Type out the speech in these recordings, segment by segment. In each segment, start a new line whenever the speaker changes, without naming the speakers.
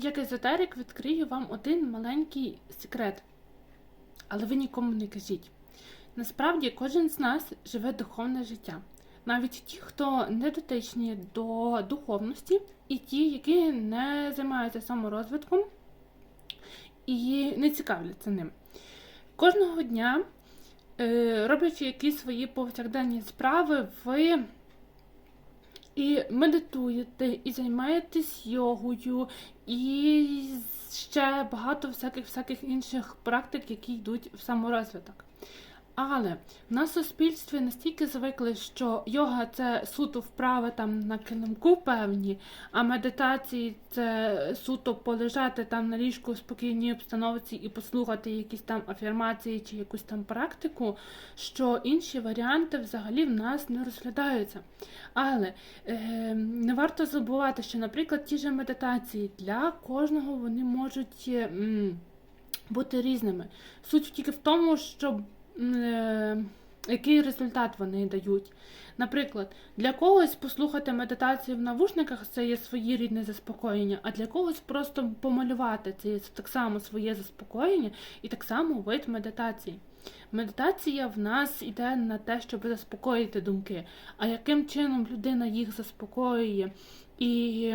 Як езотерик відкрию вам один маленький секрет, але ви нікому не кажіть. Насправді кожен з нас живе духовне життя. Навіть ті, хто не дотичні до духовності, і ті, які не займаються саморозвитком і не цікавляться ним. Кожного дня, е, роблячи якісь свої повсякденні справи, ви і медитуєте, і займаєтесь йогою, і ще багато всяких всяких інших практик, які йдуть в саморозвиток. Але в нас в суспільстві настільки звикли, що йога це суто вправи там на килимку певні, а медитації це суто полежати там на ліжку в спокійній обстановці і послухати якісь там афірмації чи якусь там практику, що інші варіанти взагалі в нас не розглядаються. Але е, не варто забувати, що, наприклад, ті ж медитації для кожного вони можуть м, бути різними. Суть тільки в тому, щоб який результат вони дають. Наприклад, для когось послухати медитацію в навушниках це є своєрідне заспокоєння, а для когось просто помалювати це є так само своє заспокоєння і так само вид медитації. Медитація в нас йде на те, щоб заспокоїти думки. А яким чином людина їх заспокоює і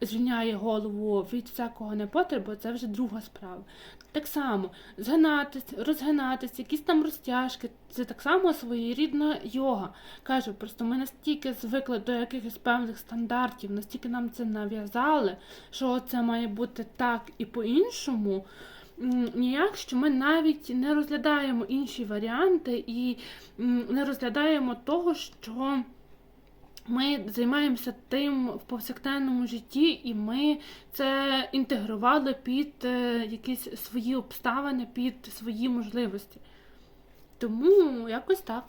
звільняє голову від всякого непотребу, це вже друга справа. Так само згинатись, розгинатись, якісь там розтяжки, це так само своєрідна йога. Кажу, просто ми настільки звикли до якихось певних стандартів, настільки нам це нав'язали, що це має бути так і по-іншому. Ніяк, що ми навіть не розглядаємо інші варіанти і не розглядаємо того, що ми займаємося тим в повсякденному житті, і ми це інтегрували під е, якісь свої обставини, під свої можливості. Тому якось так.